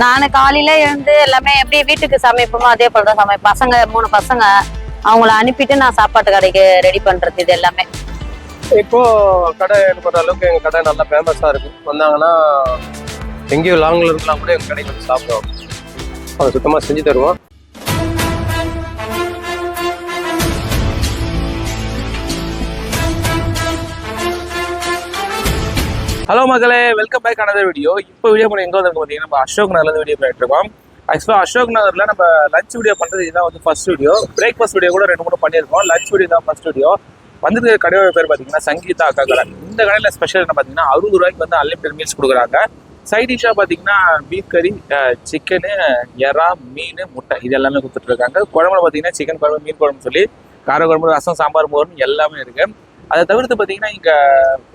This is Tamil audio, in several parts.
நான் காலையில எழுந்து எல்லாமே எப்படி வீட்டுக்கு சமைப்போமோ அதே போல தான் சமைப்பேன். பசங்க மூணு பசங்க அவங்கள அனுப்பிட்டு நான் சாப்பாட்டு கடைக்கு ரெடி பண்றது இது எல்லாமே. இப்போ கடை எனக்கு அளவுக்கு எங்க கடை நல்லா ஃபேமஸா இருக்கு. வந்தாங்கன்னா எங்கேயும் லாங்ல இருக்கலாம் கூட எங்க கடைக்கு வந்து சாப்பிடுவோம். அதை சுத்தமா செஞ்சு தருவோம். ஹலோ மக்களே. வெல்கம் பேக் அனதர் வீடியோ இப்போ வீடியோ பண்ண எங்கே வந்து பார்த்தீங்கன்னா நம்ம அசோக் நகர்லேருந்து வீடியோ பண்ணிட்டு இருக்கோம். ஆக்சுவலாக அசோக் நகரில் நம்ம லஞ்ச் வீடியோ பண்ணுறது இதுதான் வந்து ஃபர்ஸ்ட் வீடியோ பிரேக்ஃபாஸ்ட் வீடியோ கூட ரெண்டு மூணு பண்ணியிருக்கோம். லஞ்ச் வீடியோ தான் ஃபர்ஸ்ட் வீடியோ வந்துருக்க கடையோட பேர் பார்த்தீங்கன்னா சங்கீதா அக்கா கடை. இந்த கடையில் ஸ்பெஷல் என்ன பார்த்தீங்கன்னா அறுபது ரூபாய்க்கு வந்து அன்லிமிட்டட் மீல்ஸ் கொடுக்குறாங்க. சைட் டிஷ்ஷாக பார்த்தீங்கன்னா பீஃப் கறி சிக்கனு எறா மீன் முட்டை. இது எல்லாமே கொடுத்துட்ருக்காங்க குழம்புல பார்த்தீங்கன்னா சிக்கன் குழம்பு மீன் குழம்பு சொல்லி கார குழம்பு ரசம் சாம்பார் மோர்னு எல்லாமே இருக்குது அதை தவிர்த்து பார்த்தீங்கன்னா இங்கே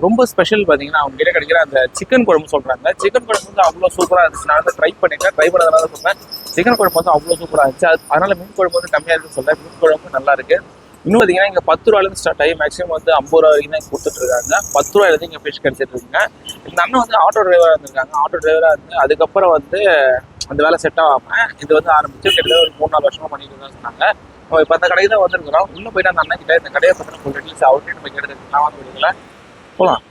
ரொம்ப ஸ்பெஷல் பார்த்தீங்கன்னா அவங்க கிட்ட கிடைக்கிற அந்த சிக்கன் குழம்பு சொல்கிறாங்க சிக்கன் குழம்பு வந்து அவ்வளோ சூப்பராக இருந்துச்சு. நான் வந்து ட்ரை பண்ணிட்டேன். ட்ரை பண்ணதுனால சொன்னேன் சிக்கன் குழம்பு வந்து அவ்வளோ சூப்பராக இருந்துச்சு. அது அதனால மீன் குழம்பு வந்து கம்மியாக இருக்குன்னு சொல்ல மீன் குழம்பு நல்லா இருக்குது இன்னும் பார்த்தீங்கன்னா இங்கே பத்து ரூபாயிலேருந்து ஸ்டார்ட் ஆகி மேக்ஸிமம் வந்து ஐம்பது ரூபா வரைக்கும் தான் கொடுத்துட்டு இருக்காங்க. பத்து ரூபாயிலேருந்து இங்கே ஃபிஷ் கிடைச்சிட்டு இருக்குங்க. இந்த அண்ணன் வந்து ஆட்டோ டிரைவராக இருந்திருக்காங்க. ஆட்டோ டிரைவராக இருந்து அதுக்கப்புறம் வந்து அந்த வேலை செட் ஆகாமல் இது வந்து ஆரம்பிச்சு கிட்டத்தட்ட ஒரு மூணு நாலு வருஷமாக பண்ணிட்டு தான் சொன்னாங்க. இப்போ அந்த கடைக்கு தான் வந்திருக்கிறோம். உள்ள போயிட்டு அந்த அண்ணன் கிட்ட இந்த கடையை பற்றின ஃபுல் டீட்டெயில்ஸ் அவர்கிட்ட நம்ம கேட்டு நான் வந்து விடுங்களேன் போகலாம்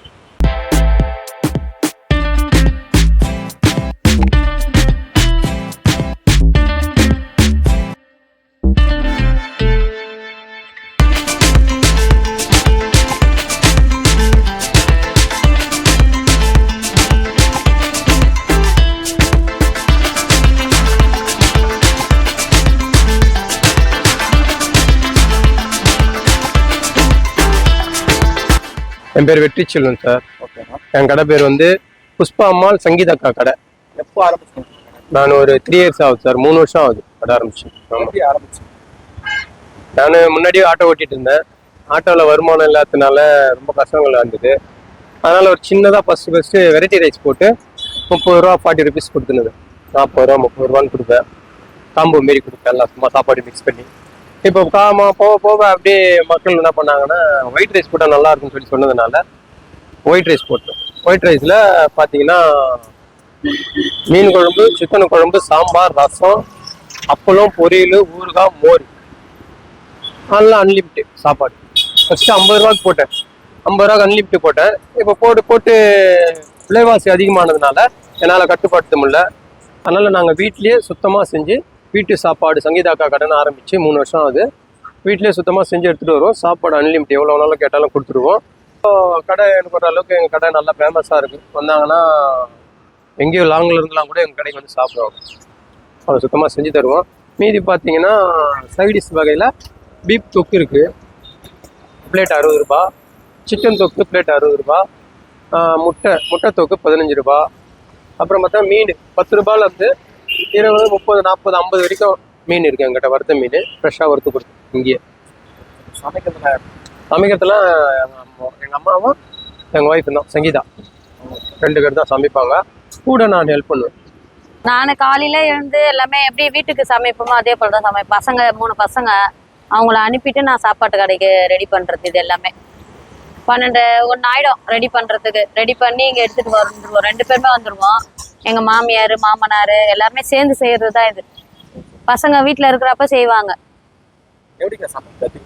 என் பேர் வெற்றி செல்வன் சார் என் கடை பேர் வந்து புஷ்பா அம்மாள் சங்கீத அக்கா கடை. எப்போ ஆரம்பிச்சு நான் ஒரு த்ரீ இயர்ஸ் ஆகுது சார் மூணு வருஷம் ஆகுது கடை ஆரம்பிச்சு. ஆமாம் எப்படி ஆரம்பிச்சு? நான் முன்னாடியே ஆட்டோ ஓட்டிட்டு இருந்தேன். ஆட்டோவில் வருமானம் இல்லாததுனால ரொம்ப கஷ்டங்கள் இருந்தது. அதனால ஒரு சின்னதாக ஃபர்ஸ்ட் ஃபர்ஸ்ட்டு வெரைட்டி ரைஸ் போட்டு முப்பது ரூபா ஃபார்ட்டி ருபீஸ் கொடுத்துனது. நாற்பது ரூபா முப்பது ரூபான்னு கொடுப்பேன் காம்போ மாரி கொடுப்பேன் எல்லாம் சும்மா சாப்பாடு மிக்ஸ் பண்ணி. இப்போ காமா போக போக அப்படியே மக்கள் என்ன பண்ணாங்கன்னா ஒயிட் ரைஸ் போட்டால் நல்லா இருக்கும்னு சொல்லி சொன்னதுனால ஒயிட் ரைஸ் போட்டோம். ஒயிட் ரைஸில் பார்த்தீங்கன்னா மீன் குழம்பு சிக்கன் குழம்பு சாம்பார் ரசம் அப்பளம் பொரியல் ஊறுகாய் மோர். நல்லா அன்லிமிட்டட் சாப்பாடு. ஃபஸ்ட்டு ஐம்பது ரூபாய்க்கு போட்டேன். ஐம்பது ரூபாய்க்கு அன்லிமிட்டட் போட்டேன். இப்போ போட்டு போட்டு விலைவாசி அதிகமானதுனால என்னால் கட்டுப்படுத்த முடியல. அதனால் நாங்கள் வீட்லேயே சுத்தமாக செஞ்சு வீட்டு சாப்பாடு சங்கீதாக்கா கடைன்னு ஆரம்பித்து மூணு வருஷம் ஆகுது. வீட்டிலே சுத்தமாக செஞ்சு எடுத்துகிட்டு வருவோம். சாப்பாடு அன்லிமிட் எவ்வளோ வேணாலும் கேட்டாலும் கொடுத்துருவோம். இப்போ கடை எனக்கு ஒரு அளவுக்கு எங்கள் கடை நல்லா ஃபேமஸாக இருக்குது வந்தாங்கன்னா எங்கேயும் லாங்கில் இருந்தெல்லாம் கூட எங்கள் கடைக்கு வந்து சாப்பிடுவோம். அதை சுத்தமாக செஞ்சு தருவோம். மீதி பார்த்தீங்கன்னா சைடிஷ் வகையில் பீப் தொக்கு இருக்குது பிளேட் அறுபது ரூபா. சிக்கன் தொக்கு பிளேட் அறுபது ரூபா. முட்டை முட்டை தொக்கு பதினஞ்சு ரூபா. அப்புறம் பார்த்தா மீன் பத்து ரூபாயிலேருந்து வந்து இருபது முப்பது நாற்பது ஐம்பது வரைக்கும் மீன் இருக்குது எங்கிட்ட வறுத்த மீன். ஃப்ரெஷ்ஷாக வறுத்து கொடுத்து இங்கேயே. சமைக்கிறதுல? சமைக்கிறதுலாம் எங்கள் அம்மாவும் எங்கள் ஒய்ஃப் தான் சங்கீதா. ரெண்டு பேர் தான் சமைப்பாங்க. கூட நான் ஹெல்ப் பண்ணுவேன். நான் காலையில எழுந்து எல்லாமே எப்படி வீட்டுக்கு சமைப்போமோ அதே போல தான் சமைப்பேன். பசங்க மூணு பசங்க அவங்கள அனுப்பிட்டு நான் சாப்பாட்டு கடைக்கு ரெடி பண்றது இது எல்லாமே. பன்னெண்டு ஒன்று ஆயிடும் ரெடி பண்றதுக்கு. ரெடி பண்ணி இங்க எடுத்துட்டு வந்துருவோம் ரெண்டு பேருமே வந்துருவோம். எங்க மாமியார் மாமனார் எல்லாமே சேர்ந்து செய்யறது தான் இது. பசங்க வீட்டில் இருக்கிறப்ப செய்வாங்க. எப்படிங்க சமைக்கிறது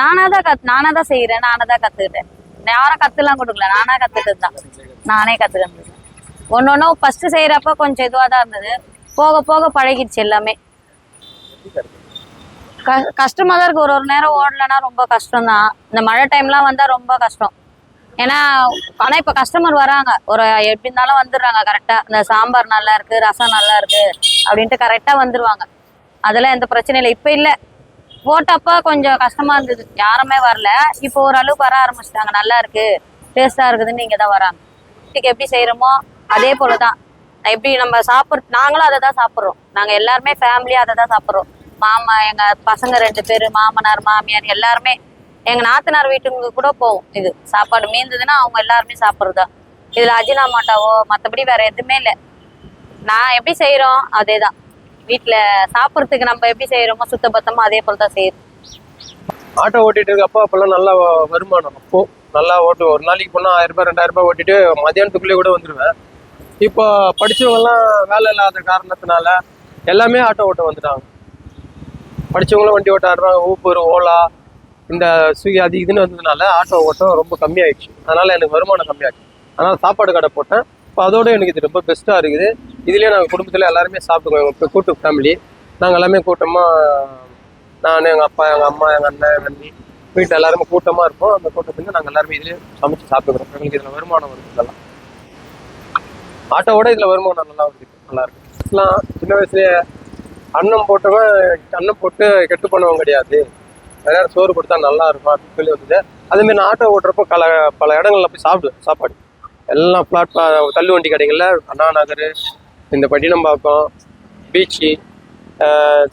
நானா தான் கத் நானா தான் செய்யறேன் நானா தான் கத்துக்கிட்டேன் யாரும் கத்துலாம் கொடுக்கல நானா கத்துக்கிட்டது தான் நானே கத்துக்கிட்டது ஒன்று ஒன்றும் ஃபர்ஸ்ட் செய்யறப்ப கொஞ்சம் இதுவாக தான் இருந்தது. போக போக பழகிடுச்சு எல்லாமே. க கஷ்டமா தான் இருக்கு. ஒரு ஒரு நேரம் ஓடலைன்னா ரொம்ப கஷ்டம் தான் இந்த மழை டைம்லாம் வந்தா ரொம்ப கஷ்டம். ஏன்னா ஆனா இப்ப கஸ்டமர் வராங்க. ஒரு எப்படி இருந்தாலும் வந்துடுறாங்க கரெக்டா இந்த சாம்பார் நல்லா இருக்கு ரசம் நல்லா இருக்கு அப்படின்ட்டு கரெக்டா வந்துருவாங்க. அதெல்லாம் எந்த பிரச்சனையும் இல்லை. இப்ப இல்ல. போட்டப்ப கொஞ்சம் கஷ்டமா இருந்தது. யாருமே வரல. இப்போ ஓரளவுக்கு வர ஆரம்பிச்சிட்டாங்க. நல்லா இருக்கு. டேஸ்டா இருக்குதுன்னு இங்க தான் வராங்க. வீட்டுக்கு எப்படி செய்யறோமோ அதே போலதான். எப்படி நம்ம சாப்பிட்ற நாங்களும் அதை தான் சாப்பிட்றோம். நாங்க எல்லாருமே ஃபேமிலியா அதை தான் சாப்பிட்றோம். மாமா எங்க பசங்க ரெண்டு பேர் மாமனார் மாமியார் எல்லாருமே எங்க நாத்தனார் வீட்டுக்கு கூட போவோம். இது சாப்பாடு மீந்ததுன்னா அவங்க எல்லாருமே சாப்பிட்றதா. இதுல அஜினாமோட்டாவோ மத்தபடி வேற எதுவுமே இல்லை. நான் எப்படி செய்யறோம் அதே தான் வீட்டுல சாப்பிட்றதுக்கு நம்ம எப்படி செய்யறோமோ சுத்தபத்தமா அதே போல தான் செய்யறோம் ஆட்டோ ஓட்டிட்டு இருக்கப்போ அப்பெல்லாம் நல்லா வருமானம். அப்போ நல்லா ஓட்டு ஒரு நாளைக்கு போனால் ஆயிரம் ரூபாய் ரெண்டாயிரம் ரூபாய் ஓட்டிட்டு மதியானத்துக்குள்ளே கூட வந்துடுவேன் இப்போ படிச்சவங்கலாம் வேலை இல்லாத காரணத்தினால எல்லாமே ஆட்டோ ஓட்ட வந்துட்டாங்க. படிச்சவங்களும் வண்டி ஓட்ட ஆடுறாங்க ஊப்பர் ஓலா இந்த ஸ்விக்கி அது இதுன்னு வந்ததுனால ஆட்டோ ஓட்டம் ரொம்ப கம்மியாயிடுச்சு. அதனால எனக்கு வருமானம் கம்மியாச்சு. அதனால சாப்பாடு கடை போட்டேன். இப்போ அதோட எனக்கு இது ரொம்ப பெஸ்ட்டாக இருக்குது. இதுலேயே நாங்கள் குடும்பத்தில் எல்லாருமே சாப்பிடுவோம் இப்போ கூட்டு ஃபேமிலி நாங்கள் எல்லாமே கூட்டமாக நான் எங்கள் அப்பா எங்கள் அம்மா எங்கள் அண்ணன் எங்கள் அண்ணி வீட்டில் எல்லாருமே கூட்டமாக இருப்போம். அந்த கூட்டத்துக்கு நாங்கள் எல்லாருமே இதுலேயே சமைச்சு சாப்பிட்டுக்கிறோம். எங்களுக்கு இதில் வருமானம் வருது இதெல்லாம் ஆட்டோவோட இதில் வருமானம் நல்லா வருது. நல்லா இருக்கு. சின்ன வயசுலேயே அன்னம் போட்டவன் அன்னம் போட்டு கெட்டு பண்ணவன் கிடையாது. நிறைய சோறு கொடுத்தா நல்லா இருக்கும் அப்படின்னு சொல்லி வந்தது. அதேமாரி நான் ஆட்டோ ஓட்டுறப்போ பல பல இடங்கள்ல போய் சாப்பிடுவேன் சாப்பாடு. எல்லாம் பிளாட்ஃபார்ம் தள்ளு வண்டி கடைகளில் அண்ணா நகர் இந்த பட்டினம்பாக்கம் பீச்சு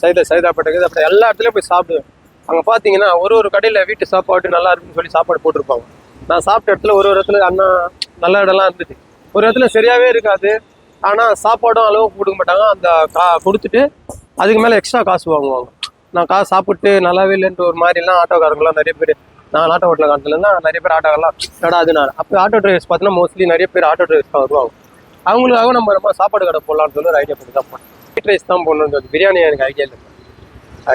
சைதா சைதாப்பேட்டை அப்புறம் எல்லா இடத்துலையும் போய் சாப்பிடுவேன். அங்கே பார்த்தீங்கன்னா ஒரு ஒரு கடையில் வீட்டு சாப்பாடு நல்லா இருக்குன்னு சொல்லி சாப்பாடு போட்டிருப்பாங்க. நான் சாப்பிட்ட இடத்துல ஒரு ஒரு இடத்துல அண்ணா நல்ல இடம்லாம் இருந்துச்சு ஒரு இடத்துல சரியாகவே இருக்காது. ஆனால் சாப்பாடும் அளவுக்கு கொடுக்க மாட்டாங்க. அந்த கா கொடுத்துட்டு அதுக்கு மேலே எக்ஸ்ட்ரா காசு வாங்குவாங்க. நான் காசு சாப்பிட்டு நல்லாவே இல்லைன்ட்டு ஒரு மாதிரிலாம் ஆட்டோக்காரங்களாம் நிறைய பேர் நான் ஆட்டோ ஓட்டில் காலத்துலன்னா நிறைய பேர் ஆட்டோக்காரலாம் நடாது நான்? அப்போ ஆட்டோ டிரைவர்ஸ் பார்த்தீங்கன்னா மோஸ்ட்லி நிறைய பேர் ஆட்டோ டிரைவர்ஸ் தான் வருவாங்க. அவங்களுக்காக நம்ம நம்ம சாப்பாடு கடை போடலான்னு சொல்லி ஒரு ஐடியா பண்ணி தான் போனோம். ஃப்ரைட் ரைஸ் தான் போடணுன்றது பிரியாணி எனக்கு ஐடியா இல்லை.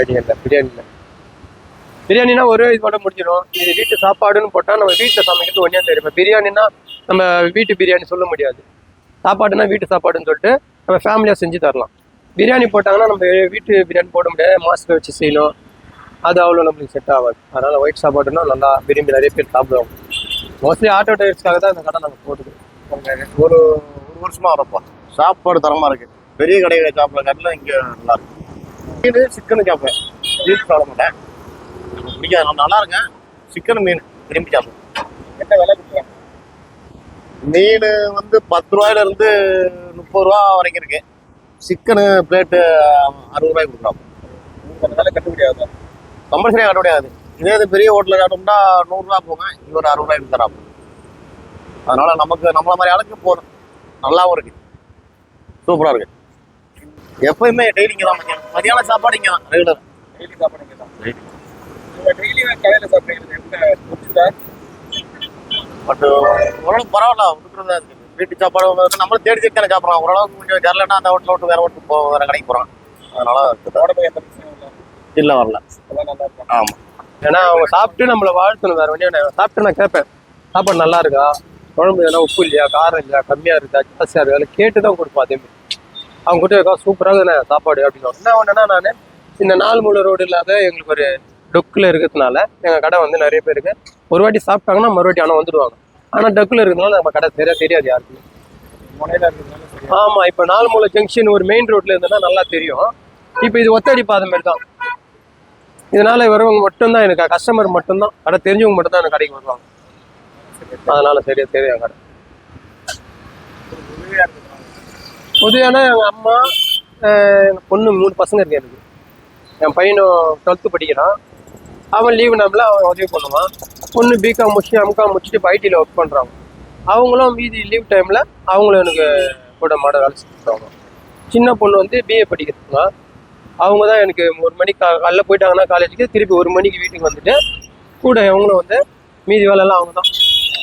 ஐடியா இல்லை. பிரியாணி இல்லை. பிரியாணினா ஒரே இது மட்டும் முடிஞ்சிடும். இது வீட்டு சாப்பாடுன்னு போட்டால் நம்ம வீட்டில் சமைக்கிறது ஒன்றே தெரியும் இப்போ பிரியாணினா நம்ம வீட்டு பிரியாணி சொல்ல முடியாது. சாப்பாடுனா வீட்டு சாப்பாடுன்னு சொல்லிட்டு நம்ம ஃபேமிலியாக செஞ்சு தரலாம். பிரியாணி போட்டாங்கன்னா நம்ம வீட்டு பிரியாணி போட முடியாது. மாஸ்டர் வச்சு செய்யணும். அது அவ்வளோ நம்மளுக்கு செட் ஆகாது. அதனால் ஒயிட் சாப்பாடுனா நல்லா விரும்பி நிறைய பேர் சாப்பிடுவாங்க. மோஸ்ட்லி ஆட்டோ டிரைவர்ஸ்க்காக தான் இந்த கடை நாங்கள் போட்டுக்கிறோம் ஒரு ஒரு வருஷமா வரப்பா. சாப்பாடு தரமா இருக்கு. பெரிய கடைகளை சாப்பிட்ற கடையில் இங்க நல்லா இருக்கு. மீன் சிக்கன் சாப்பிடுவேன். பீஃப் சாப்பிட மாட்டேன். பிடிக்காது. நான் நல்லா இருக்கேன். சிக்கன் மீன் விரும்பி சாப்பிடுவேன். என்ன விலை கொடுக்குறாங்க? மீன் வந்து பத்து ரூபாயில இருந்து முப்பது ரூபா வரைக்கும் இருக்கு. சிக்கனு பிளேட்டு அறுபது ரூபாய்க்கு கொடுக்குறோம் கட்டுப்படி ஆகுது. கம்பல்சரியாக கட்ட முடியாது இதே இது பெரிய ஹோட்டலில் சாப்பிட்டோம்னா நூறுரூவா போங்க இது ஒரு அறுபது ரூபாய்க்கு தராம். அதனால நமக்கு நம்மள மாதிரி ஆளுக்கு போதும். நல்லாவும் இருக்கு. சூப்பராக இருக்கு. எப்பயுமே டெய்லி இங்கே தான் மதியான சாப்பாடு இங்கே தான் ரெகுலர் டெய்லி சாப்பாடு இங்கே தான். டெய்லி கடையில் சாப்பிட்றீங்க பட் ஓரளவுக்கு பரவாயில்ல விட்டுறதா இருக்கு. வீட்டு சாப்பாடு நம்மளும் தேடி தேடி தானே சாப்பிட்றோம் ஓரளவுக்கு கொஞ்சம் தெரிலன்னா அந்த ஹோட்டல் விட்டு வேற ஹோட்டல் போ வேற கடைக்கு போகிறோம் அதனால உடம்பு எந்த இல்லை. வரல. ஆமாம் ஏன்னா அவங்க சாப்பிட்டு நம்மளை வாழ்த்தணும் வேற வழியா நான் சாப்பிட்டு நான் கேட்பேன். சாப்பாடு நல்லா இருக்கா? குழம்பு எதனா உப்பு இல்லையா? காரம் இல்லையா? கம்மியா இருக்கா? ஜாஸ்தியா இருக்கா? கேட்டு தான் கொடுப்போம் அதே மாதிரி. அவங்க கூட இருக்கா சூப்பராக இருக்குண்ணே சாப்பாடு அப்படின்னு என்ன ஒன்றுனா நான் இந்த நாலு மூல ரோடு இல்லாத எங்களுக்கு ஒரு டொக்கில் இருக்கிறதுனால எங்கள் கடை வந்து நிறைய பேருக்கு ஒரு வாட்டி சாப்பிட்டாங்கன்னா மறுவாட்டி ஆனால் வந்துடுவாங்க. ஆனால் டொக்கில் இருக்கிறதுனால நம்ம கடை சரியா தெரியாது யாருக்குமே முனையில் இருக்கிறதுனால சரி ஆமா இப்போ நாலு மூல ஜங்ஷன் ஒரு மெயின் ரோட்ல இருந்ததுன்னா நல்லா தெரியும். இப்போ இது ஒத்தடி பாதை மாதிரி தான் இதனால வரவங்க மட்டும்தான் எனக்கு கஸ்டமர் மட்டும்தான். கடை தெரிஞ்சவங்க மட்டும்தான் எனக்கு கடைக்கு வருவாங்க. அதனால சரியா தெரியும் கடை. உதவியான எங்க அம்மா அஹ் எங்க பொண்ணு மூணு பசங்க இருக்கு எனக்கு. என் பையனும் டுவெல்த்து படிக்கிறான். அவன் லீவு நாமில் அவன் உதவி பண்ணுவான். பொண்ணு பிகாம் முடிச்சு எம்காம் முடிச்சுட்டு இப்போ ஐடியில் ஒர்க் பண்ணுறாங்க அவங்களும் மீதி லீவ் டைமில் அவங்களும் எனக்கு கூட மாட வேலை செஞ்சுருக்காங்க சின்ன பொண்ணு வந்து பிஏ படிக்கிறதுங்க. அவங்க தான் எனக்கு ஒரு மணிக்கு கா- காலைல போயிட்டாங்கன்னா காலேஜுக்கு திருப்பி ஒரு மணிக்கு வீட்டுக்கு வந்துட்டு கூட அவங்களும் வந்து மீதி வேலையெல்லாம் அவங்க தான்.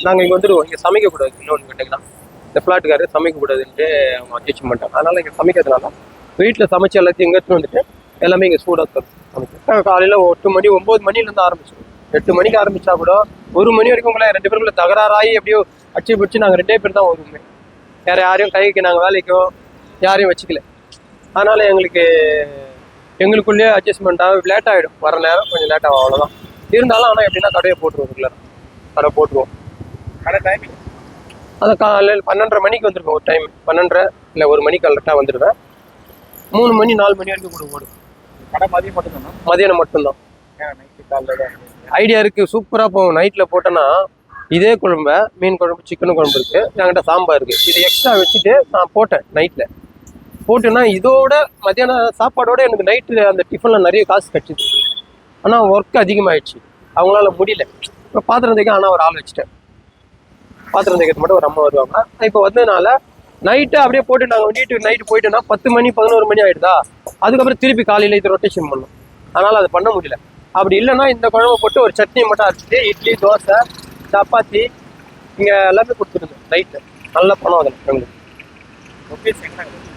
நாங்கள் இங்கே வந்துடுவோம் இங்கே சமைக்கக்கூடாது இன்னொன்று கேட்டிங்கன்னா இந்த ஃப்ளாட்டுக்காரர் சமைக்கக்கூடாதுன்ட்டு அவங்க அட்ஜஸ்ட் பண்ணிட்டாங்க. அதனால் இங்கே சமைக்கிறதுனால வீட்டில் சமைச்சு எல்லாத்தையும் இங்கே எடுத்துகிட்டு வந்துட்டு எல்லாமே இங்கே சூடாக தரும். காலையில் எட்டு மணி ஒம்பது மணிலேருந்து ஆரம்பிச்சிடும் எட்டு மணிக்கு ஆரம்பிச்சா கூட ஒரு மணி வரைக்கும் உங்களை ரெண்டு பேருக்குள்ள தகராறாகி எப்படியோ அச்சு பிடிச்சி நாங்கள் ரெண்டே பேர் தான் வருவோமே வேறு யாரையும் கைக்கு நாங்கள் வேலைக்கோ யாரையும் வச்சுக்கல. அதனால் எங்களுக்கு எங்களுக்குள்ளேயே அட்ஜஸ்ட்மெண்ட்டாக லேட் ஆகிடும் வர நேரம் கொஞ்சம் லேட் ஆகும் அவ்வளோதான் இருந்தாலும் ஆனால் எப்படின்னா கடையை போட்டுருவோம் ரெகுலர் கடை போட்டுருவோம். கடை டைமிங் அது காலையில் பன்னெண்டரை மணிக்கு வந்திருக்கோம் ஒரு டைம் பன்னெண்டரை இல்லை ஒரு மணிக்கு கரெக்டாக வந்துடுவேன் மூணு மணி நாலு மணி வரைக்கும் கூட ஓடும். கடை மதியம் மட்டும்தானா? மதியானம் மட்டும்தான். ஐடியா இருக்குது சூப்பராக போகும். நைட்டில் போட்டோன்னா இதே குழம்ப மீன் குழம்பு சிக்கன் குழம்பு இருக்குது என்கிட்ட சாம்பார் இருக்குது இது எக்ஸ்ட்ரா வச்சுட்டு நான் போட்டேன் நைட்டில் போட்டுன்னா இதோட மத்தியானம் சாப்பாடோட எனக்கு நைட்டு அந்த டிஃபனில் நிறைய காசு கிடச்சிது ஆனால் ஒர்க் அதிகமாகிடுச்சு அவங்களால முடியல. இப்போ பாத்திரம் தேய்க்க ஆனால் ஒரு ஆள் வச்சுட்டேன். பாத்திரம் தேய்க்கிறது மட்டும் ஒரு அம்மா வருவாங்க. இப்போ வந்ததுனால நைட்டு அப்படியே போட்டு நாங்கள் வீட்டுக்கு நைட்டு போயிட்டோன்னா பத்து மணி பதினோரு மணி ஆகிடுதா அதுக்கப்புறம் திருப்பி காலையில் இது ரொட்டேஷன் பண்ணோம். அதனால் அதை பண்ண முடியல. அப்படி இல்லைன்னா இந்த குழம்பு போட்டு ஒரு சட்னி மட்டும் அரைச்சிட்டு இட்லி தோசை சப்பாத்தி இங்கே எல்லாமே கொடுத்துருந்தோம் நைட்டு நல்ல பணம் அதில் எங்களுக்கு.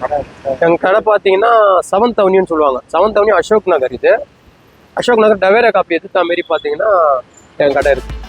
கடை எங்கள் கடை பார்த்தீங்கன்னா செவன்த் அவனியூன்னு சொல்லுவாங்க. செவன்த் அவனியூ அசோக் நகர் இது. அசோக் நகர் டவேரா காப்பி எதிர்த்த மாரி பார்த்தீங்கன்னா என் கடை இருக்குது